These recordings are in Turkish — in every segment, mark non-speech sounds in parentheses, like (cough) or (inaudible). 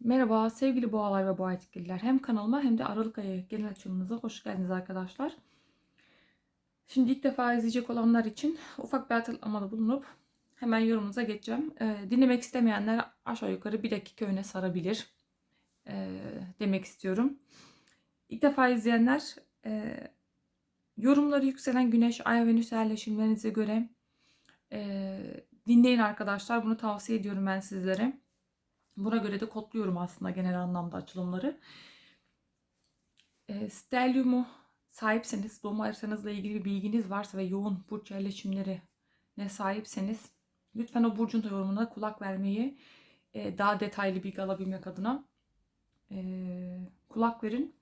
Merhaba sevgili boğalar ve boğa etkililer. Hem kanalıma hem de Aralık ayı genel açılımınıza hoş geldiniz arkadaşlar. Şimdi ilk defa izleyecek olanlar için ufak bir hatırlamada bulunup hemen yorumunuza geçeceğim. Ee, dinlemek istemeyenler aşağı yukarı bir dakika öne sarabilir ee, demek istiyorum. İlk defa izleyenler e, yorumları yükselen güneş, ay ve venüs yerleşimlerinize göre e, dinleyin arkadaşlar. Bunu tavsiye ediyorum ben sizlere. Buna göre de kodluyorum aslında genel anlamda açılımları. E, Stellium'u sahipseniz, doğum haritanızla ilgili bir bilginiz varsa ve yoğun burç yerleşimleri ne sahipseniz lütfen o burcun da yorumuna kulak vermeyi e, daha detaylı bilgi alabilmek adına e, kulak verin.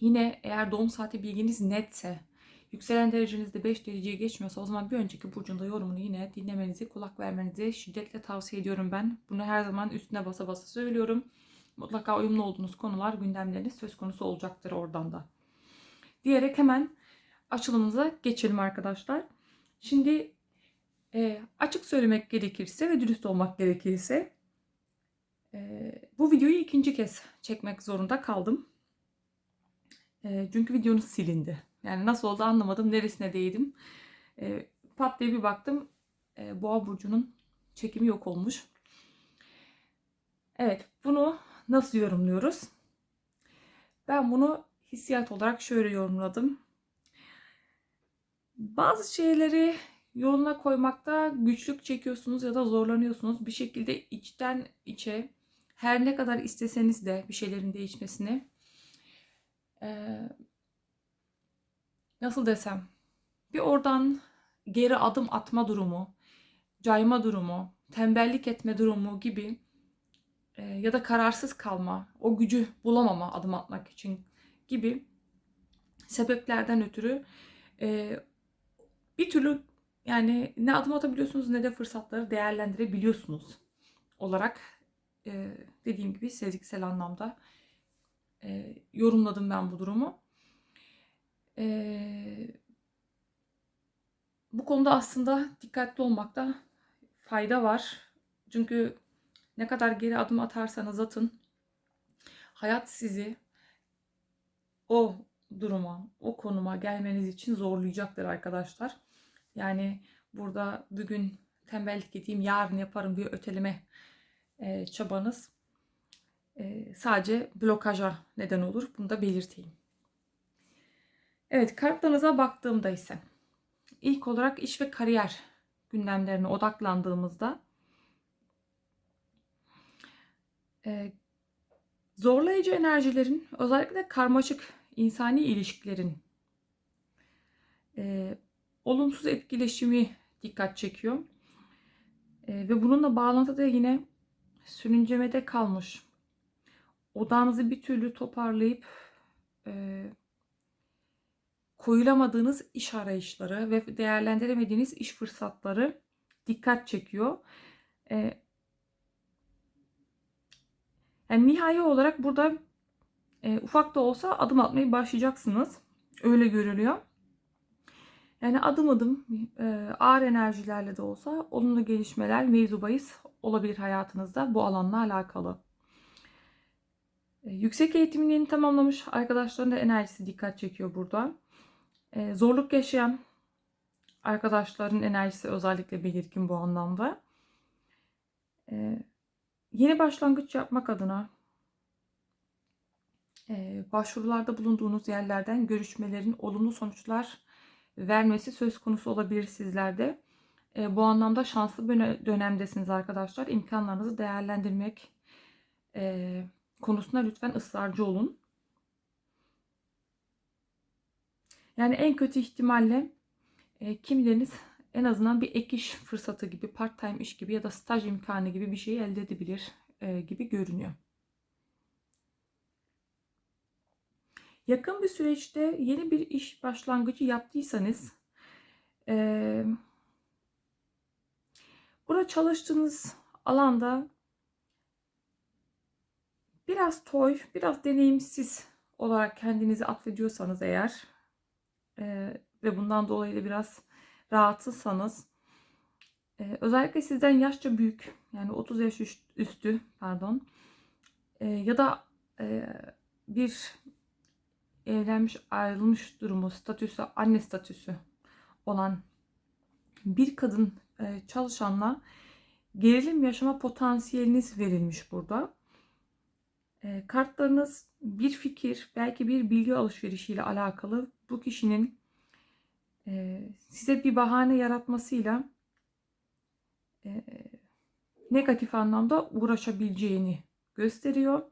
Yine eğer doğum saati bilginiz netse, yükselen derecenizde 5 dereceye geçmiyorsa o zaman bir önceki burcunda yorumunu yine dinlemenizi, kulak vermenizi şiddetle tavsiye ediyorum ben. Bunu her zaman üstüne basa basa söylüyorum. Mutlaka uyumlu olduğunuz konular, gündemleriniz söz konusu olacaktır oradan da. Diyerek hemen açılımımıza geçelim arkadaşlar. Şimdi e, açık söylemek gerekirse ve dürüst olmak gerekirse e, bu videoyu ikinci kez çekmek zorunda kaldım. E, çünkü videonuz silindi. Yani nasıl oldu anlamadım. Neresine değdim. E, pat diye bir baktım. E, Boğa burcunun çekimi yok olmuş. Evet, bunu nasıl yorumluyoruz? Ben bunu hissiyat olarak şöyle yorumladım. Bazı şeyleri yoluna koymakta güçlük çekiyorsunuz ya da zorlanıyorsunuz. Bir şekilde içten içe her ne kadar isteseniz de bir şeylerin değişmesini e, nasıl desem bir oradan geri adım atma durumu, cayma durumu, tembellik etme durumu gibi e, ya da kararsız kalma, o gücü bulamama adım atmak için gibi sebeplerden ötürü e, bir türlü yani ne adım atabiliyorsunuz ne de fırsatları değerlendirebiliyorsunuz olarak e, dediğim gibi sezgiksel anlamda e, yorumladım ben bu durumu. Ee, bu konuda aslında dikkatli olmakta fayda var. Çünkü ne kadar geri adım atarsanız atın hayat sizi o duruma, o konuma gelmeniz için zorlayacaktır arkadaşlar. Yani burada bugün tembellik edeyim, yarın yaparım bir öteleme e, çabanız e, sadece blokaja neden olur. Bunu da belirteyim. Evet kartlarınıza baktığımda ise ilk olarak iş ve kariyer gündemlerine odaklandığımızda e, zorlayıcı enerjilerin özellikle karmaşık insani ilişkilerin e, olumsuz etkileşimi dikkat çekiyor. E, ve bununla bağlantıda yine sürüncemede kalmış. Odağınızı bir türlü toparlayıp e, koyulamadığınız iş arayışları ve değerlendiremediğiniz iş fırsatları dikkat çekiyor. Ee, yani nihai olarak burada e, ufak da olsa adım atmayı başlayacaksınız. Öyle görülüyor. Yani adım adım e, ağır enerjilerle de olsa olumlu gelişmeler mevzu bahis olabilir hayatınızda bu alanla alakalı. E, yüksek eğitimini tamamlamış arkadaşların da enerjisi dikkat çekiyor burada. Ee, zorluk yaşayan arkadaşların enerjisi özellikle belirgin bu anlamda. Ee, yeni başlangıç yapmak adına e, başvurularda bulunduğunuz yerlerden görüşmelerin olumlu sonuçlar vermesi söz konusu olabilir sizlerde. E, bu anlamda şanslı bir dönemdesiniz arkadaşlar. İmkanlarınızı değerlendirmek e, konusunda lütfen ısrarcı olun. Yani en kötü ihtimalle e, kimileriniz en azından bir ek iş fırsatı gibi, part time iş gibi ya da staj imkanı gibi bir şey elde edebilir e, gibi görünüyor. Yakın bir süreçte yeni bir iş başlangıcı yaptıysanız e, burada çalıştığınız alanda biraz toy, biraz deneyimsiz olarak kendinizi atfediyorsanız eğer e, ve bundan dolayı da biraz rahatsızsanız Ee, özellikle sizden yaşça büyük yani 30 yaş üst- üstü pardon Ee, ya da e, bir evlenmiş ayrılmış durumu statüsü anne statüsü olan bir kadın e, çalışanla gerilim yaşama potansiyeliniz verilmiş burada. E, kartlarınız bir fikir, belki bir bilgi alışverişiyle alakalı bu kişinin e, size bir bahane yaratmasıyla e, negatif anlamda uğraşabileceğini gösteriyor.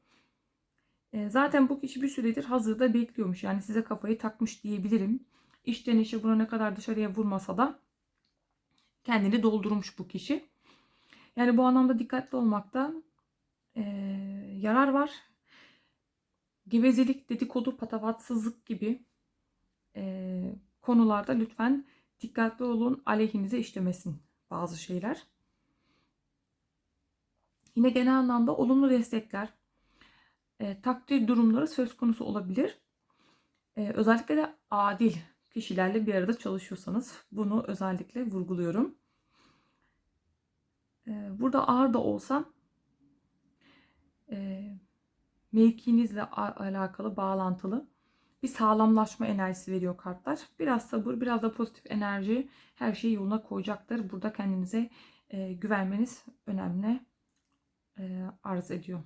E, zaten bu kişi bir süredir hazırda bekliyormuş. Yani size kafayı takmış diyebilirim. İşten işe buna ne kadar dışarıya vurmasa da kendini doldurmuş bu kişi. Yani bu anlamda dikkatli olmakta e, yarar var. Gevezelik, dedikodu, patavatsızlık gibi konularda lütfen dikkatli olun. Aleyhinize işlemesin bazı şeyler. Yine genel anlamda olumlu destekler, e, takdir durumları söz konusu olabilir. E, özellikle de adil kişilerle bir arada çalışıyorsanız bunu özellikle vurguluyorum. E, burada ağır da olsa e, mevkinizle alakalı, bağlantılı bir sağlamlaşma enerjisi veriyor kartlar. Biraz sabır, biraz da pozitif enerji her şeyi yoluna koyacaktır. Burada kendinize e, güvenmeniz önemli e, arz ediyor.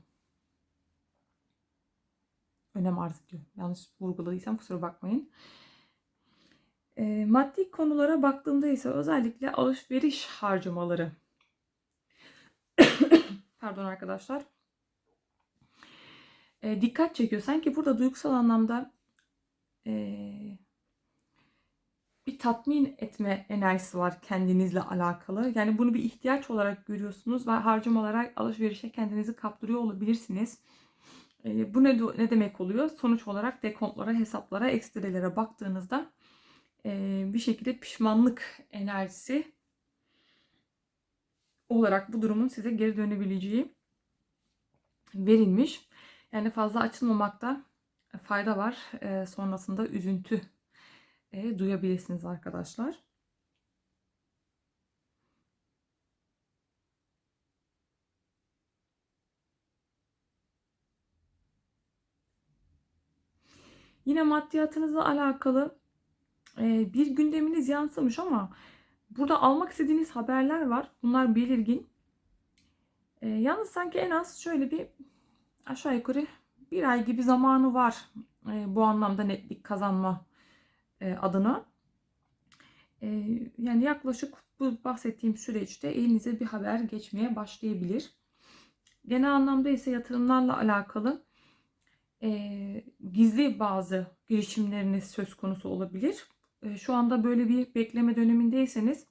Önem arz ediyor. Yanlış vurguladıysam kusura bakmayın. E, maddi konulara baktığımda ise özellikle alışveriş harcamaları. (coughs) Pardon arkadaşlar. E, dikkat çekiyor. Sanki burada duygusal anlamda e, bir tatmin etme enerjisi var kendinizle alakalı. Yani bunu bir ihtiyaç olarak görüyorsunuz ve harcamalara, alışverişe kendinizi kaptırıyor olabilirsiniz. E, bu ne, ne demek oluyor? Sonuç olarak dekontlara, hesaplara, ekstrelere baktığınızda e, bir şekilde pişmanlık enerjisi olarak bu durumun size geri dönebileceği verilmiş. Yani fazla açılmamakta fayda var. E, sonrasında üzüntü e, duyabilirsiniz arkadaşlar. Yine maddiyatınızla alakalı e, bir gündeminiz yansımış ama burada almak istediğiniz haberler var. Bunlar belirgin. E, yalnız sanki en az şöyle bir aşağı yukarı bir ay gibi zamanı var e, bu anlamda netlik kazanma e, adına. E, yani yaklaşık bu bahsettiğim süreçte elinize bir haber geçmeye başlayabilir. Genel anlamda ise yatırımlarla alakalı e, gizli bazı girişimleriniz söz konusu olabilir. E, şu anda böyle bir bekleme dönemindeyseniz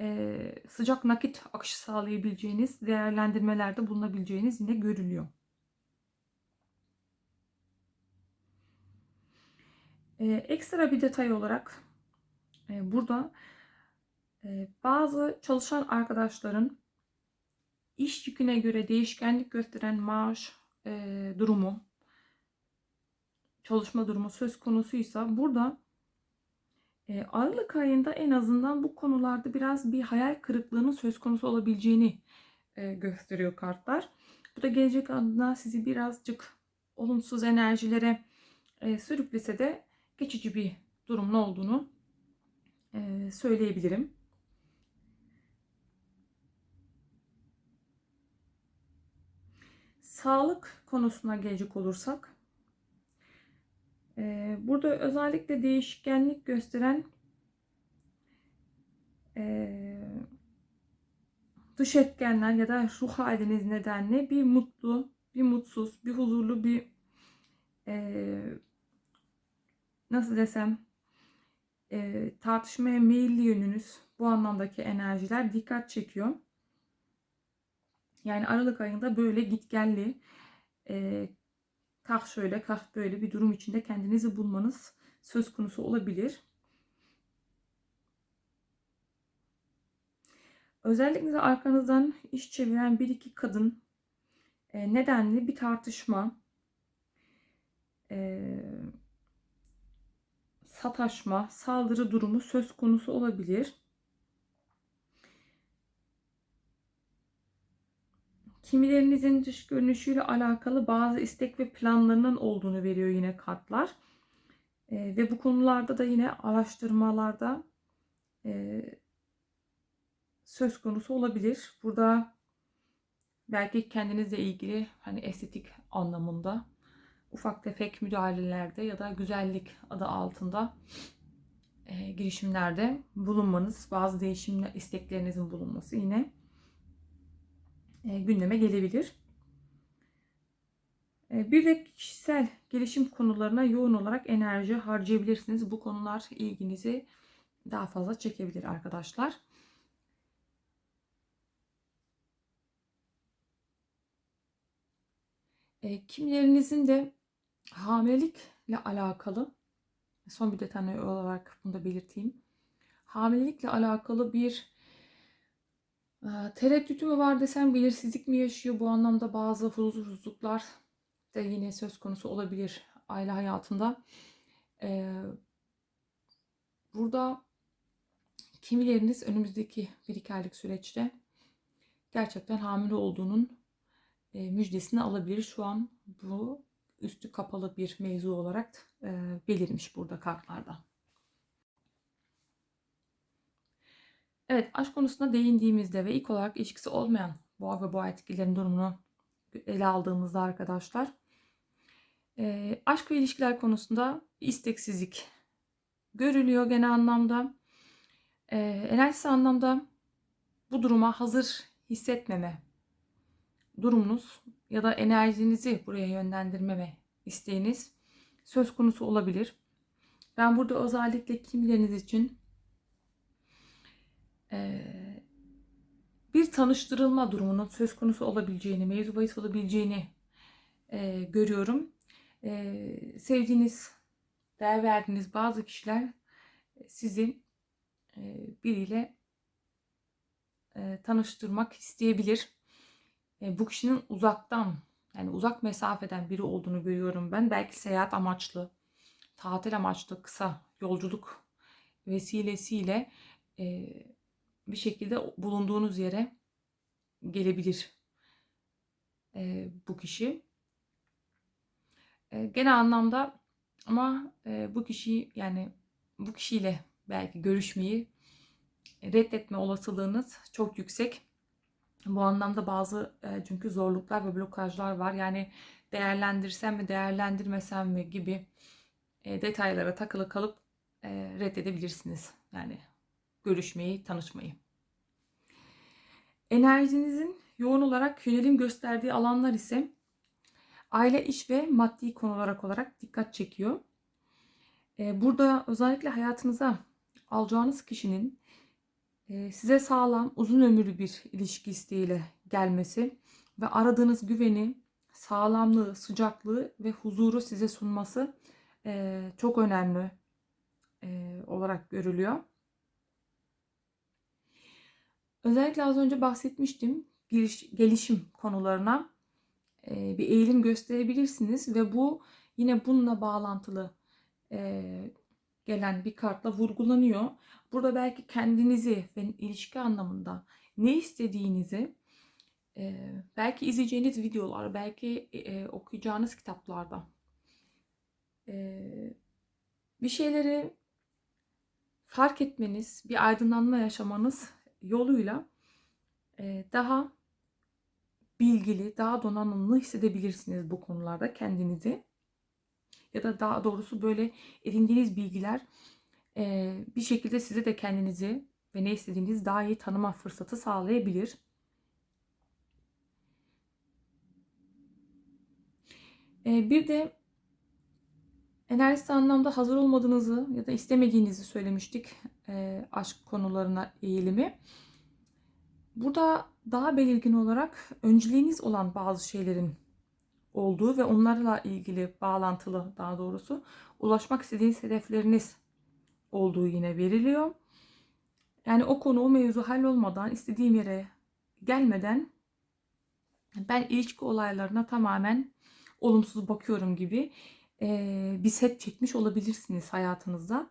e, sıcak nakit akışı sağlayabileceğiniz değerlendirmelerde bulunabileceğiniz yine görülüyor. E, ekstra bir detay olarak e, burada e, bazı çalışan arkadaşların iş yüküne göre değişkenlik gösteren maaş e, durumu, çalışma durumu söz konusuysa burada e, Aralık ayında en azından bu konularda biraz bir hayal kırıklığının söz konusu olabileceğini e, gösteriyor kartlar. Bu da gelecek adına sizi birazcık olumsuz enerjilere e, sürüklese de geçici bir durumun olduğunu e, söyleyebilirim. Sağlık konusuna gelecek olursak e, burada özellikle değişkenlik gösteren e, dış etkenler ya da ruh haliniz nedenle bir mutlu, bir mutsuz, bir huzurlu, bir nasıl desem e, tartışmaya meyilli yönünüz bu anlamdaki enerjiler dikkat çekiyor. Yani Aralık ayında böyle gitgelli e, kah şöyle kah böyle bir durum içinde kendinizi bulmanız söz konusu olabilir. Özellikle arkanızdan iş çeviren bir iki kadın e, nedenli bir tartışma, e, sataşma, saldırı durumu söz konusu olabilir. Kimilerinizin dış görünüşüyle alakalı bazı istek ve planlarının olduğunu veriyor yine kartlar. E, ve bu konularda da yine araştırmalarda e, söz konusu olabilir. Burada belki kendinizle ilgili hani estetik anlamında ufak tefek müdahalelerde ya da güzellik adı altında e, girişimlerde bulunmanız, bazı değişim isteklerinizin bulunması yine e, gündeme gelebilir. E, bir de kişisel gelişim konularına yoğun olarak enerji harcayabilirsiniz. Bu konular ilginizi daha fazla çekebilir arkadaşlar. E, kimilerinizin de hamilelikle alakalı son bir detay olarak bunu da belirteyim. Hamilelikle alakalı bir e, tereddütü mü var desem belirsizlik mi yaşıyor? Bu anlamda bazı huzursuzluklar da yine söz konusu olabilir aile hayatında. E, burada kimileriniz önümüzdeki bir iki aylık süreçte gerçekten hamile olduğunun e, müjdesini alabilir. Şu an bu üstü kapalı bir mevzu olarak e, belirmiş burada kartlarda. Evet aşk konusuna değindiğimizde ve ilk olarak ilişkisi olmayan boğa ve boğa etkilerin durumunu ele aldığımızda arkadaşlar e, aşk ve ilişkiler konusunda isteksizlik görülüyor genel anlamda. E, enerjisi anlamda bu duruma hazır hissetmeme durumunuz ya da enerjinizi buraya yönlendirmeme isteğiniz söz konusu olabilir. Ben burada özellikle kimileriniz için bir tanıştırılma durumunun söz konusu olabileceğini, mevzu bahis olabileceğini görüyorum. Sevdiğiniz, değer verdiğiniz bazı kişiler sizi biriyle tanıştırmak isteyebilir e, bu kişinin uzaktan yani uzak mesafeden biri olduğunu görüyorum ben. Belki seyahat amaçlı, tatil amaçlı kısa yolculuk vesilesiyle e, bir şekilde bulunduğunuz yere gelebilir e, bu kişi. E, genel anlamda ama e, bu kişiyi yani bu kişiyle belki görüşmeyi reddetme olasılığınız çok yüksek. Bu anlamda bazı e, çünkü zorluklar ve blokajlar var. Yani değerlendirsem mi değerlendirmesem mi gibi e, detaylara takılı kalıp e, reddedebilirsiniz. Yani görüşmeyi, tanışmayı. Enerjinizin yoğun olarak yönelim gösterdiği alanlar ise aile, iş ve maddi konular olarak dikkat çekiyor. Burada özellikle hayatınıza alacağınız kişinin size sağlam, uzun ömürlü bir ilişki isteğiyle gelmesi ve aradığınız güveni, sağlamlığı, sıcaklığı ve huzuru size sunması e, çok önemli e, olarak görülüyor. Özellikle az önce bahsetmiştim gelişim konularına e, bir eğilim gösterebilirsiniz ve bu yine bununla bağlantılı gelen bir kartla vurgulanıyor. Burada belki kendinizi ve ilişki anlamında ne istediğinizi e, belki izleyeceğiniz videolar, belki e, okuyacağınız kitaplarda e, bir şeyleri fark etmeniz, bir aydınlanma yaşamanız yoluyla daha bilgili, daha donanımlı hissedebilirsiniz bu konularda kendinizi. Ya da daha doğrusu böyle edindiğiniz bilgiler e, bir şekilde size de kendinizi ve ne istediğinizi daha iyi tanıma fırsatı sağlayabilir. E, bir de enerjisi anlamda hazır olmadığınızı ya da istemediğinizi söylemiştik e, aşk konularına eğilimi. Burada daha belirgin olarak önceliğiniz olan bazı şeylerin olduğu ve onlarla ilgili bağlantılı daha doğrusu ulaşmak istediğiniz hedefleriniz olduğu yine veriliyor. Yani o konu o mevzu hallolmadan istediğim yere gelmeden ben ilişki olaylarına tamamen olumsuz bakıyorum gibi bir set çekmiş olabilirsiniz hayatınızda.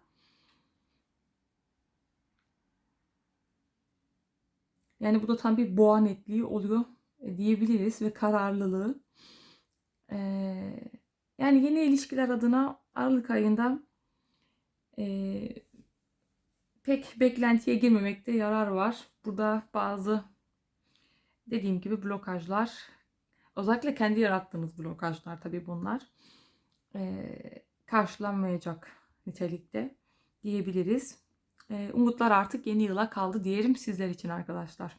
Yani bu da tam bir boğa netliği oluyor e, diyebiliriz ve kararlılığı. Ee, yani yeni ilişkiler adına Aralık ayında e, pek beklentiye girmemekte yarar var. Burada bazı dediğim gibi blokajlar özellikle kendi yarattığınız blokajlar tabii bunlar e, karşılanmayacak nitelikte diyebiliriz. E, umutlar artık yeni yıla kaldı diyelim sizler için arkadaşlar.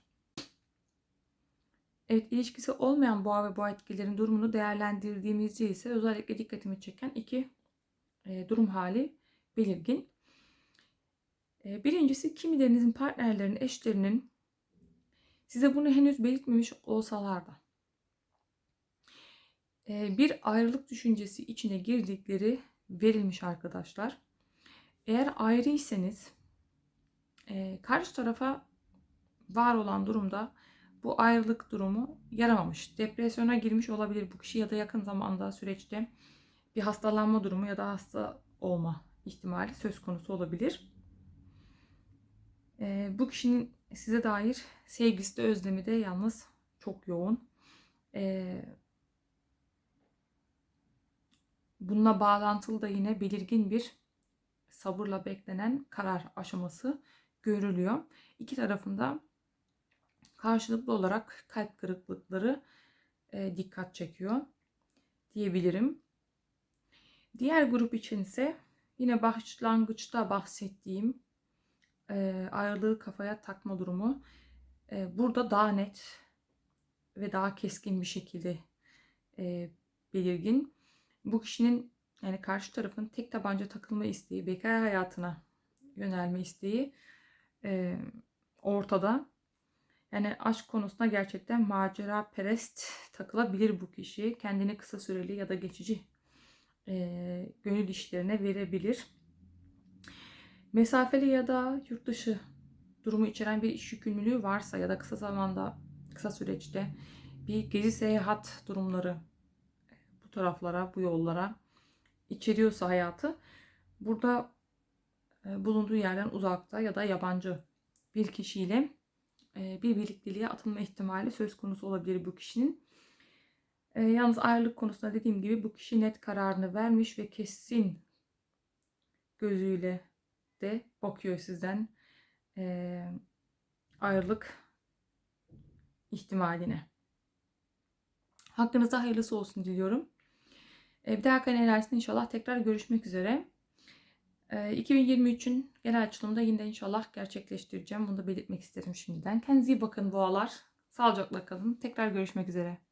Evet ilişkisi olmayan boğa ve boğa etkilerin durumunu değerlendirdiğimizde ise özellikle dikkatimi çeken iki e, durum hali belirgin. E, birincisi kimilerinizin partnerlerinin, eşlerinin size bunu henüz belirtmemiş olsalar da e, bir ayrılık düşüncesi içine girdikleri verilmiş arkadaşlar. Eğer ayrıysanız e, karşı tarafa var olan durumda bu ayrılık durumu yaramamış. Depresyona girmiş olabilir bu kişi ya da yakın zamanda süreçte bir hastalanma durumu ya da hasta olma ihtimali söz konusu olabilir. E, bu kişinin size dair sevgisi de özlemi de yalnız çok yoğun. E, bununla bağlantılı da yine belirgin bir sabırla beklenen karar aşaması görülüyor. İki tarafında karşılıklı olarak kalp kırıklıkları e, dikkat çekiyor diyebilirim. Diğer grup için ise yine başlangıçta bahsettiğim e, ayrılığı kafaya takma durumu e, burada daha net ve daha keskin bir şekilde e, belirgin. Bu kişinin yani karşı tarafın tek tabanca takılma isteği, bekar hayatına yönelme isteği e, ortada. Yani aşk konusunda gerçekten macera perest takılabilir bu kişi. Kendini kısa süreli ya da geçici e, gönül işlerine verebilir. Mesafeli ya da yurt dışı durumu içeren bir iş yükümlülüğü varsa ya da kısa zamanda, kısa süreçte bir gezi seyahat durumları bu taraflara, bu yollara içeriyorsa hayatı burada bulunduğu yerden uzakta ya da yabancı bir kişiyle bir birlikteliğe atılma ihtimali söz konusu olabilir bu kişinin. E, yalnız ayrılık konusunda dediğim gibi bu kişi net kararını vermiş ve kesin gözüyle de bakıyor sizden ayrılık ihtimaline. Hakkınızda hayırlısı olsun diliyorum. Bir dahaki enerjisinde inşallah tekrar görüşmek üzere. 2023'ün genel açılımında yine inşallah gerçekleştireceğim. Bunu da belirtmek isterim şimdiden. Kendinize iyi bakın boğalar. Sağlıcakla kalın. Tekrar görüşmek üzere.